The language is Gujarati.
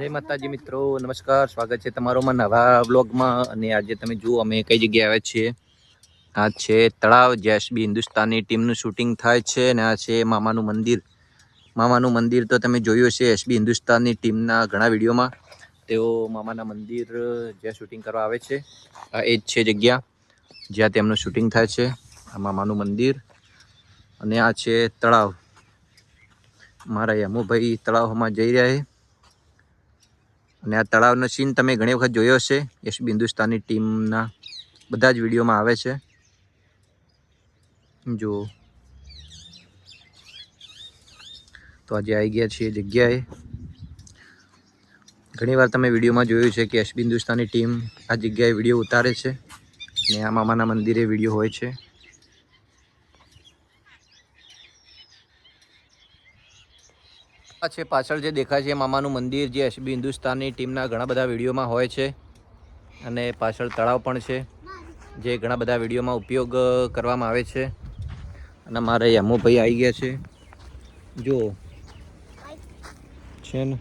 જય માતાજી મિત્રો, નમસ્કાર, સ્વાગત છે તમારોમાં નવા બ્લોગમાં અને આજે તમે જુઓ, અમે કઈ જગ્યાએ આવ્યા છીએ. આ છે તળાવ જેસબી હિન્દુસ્તાની ટીમનું શૂટિંગ થાય છે અને આ છે મામાનું મંદિર. મામાનું મંદિર તો તમે જોયું હશે, એસબી હિન્દુસ્તાનની ટીમના ઘણા વિડીયોમાં. તેઓ મામાના મંદિર જ્યાં શૂટિંગ કરવા આવે છે, આ એ જ છે જગ્યા જ્યાં તેમનું શૂટિંગ થાય છે, આ મામાનું મંદિર. અને આ છે તળાવ. મારા યમુભાઈ તળાવમાં જઈ રહ્યા છે. અને આ તળાવનો સીન તમે ઘણી વખત જોયો હશે. યશ હિન્દુસ્તાની ટીમના બધા જ વિડીયોમાં આવે છે. જો તો આજે આવી ગયા છીએ જગ્યાએ. ઘણીવાર તમે વિડીયોમાં જોયું છે કે યશ હિન્દુસ્તાની ટીમ આ જગ્યાએ વીડિયો ઉતારે છે. ને આ મામાના મંદિરે વીડિયો હોય છે. આ છે પાછળ જે દેખાય છે મામાનું મંદિર, જે એસબી હિન્દુસ્તાનની ટીમના ઘણા બધા વિડીયોમાં હોય છે. અને પાછળ તળાવ પણ છે, જે ઘણા બધા વિડીયોમાં ઉપયોગ કરવામાં આવે છે. અને મારે યમુભાઈ આવી ગયા છે. જો છે ને?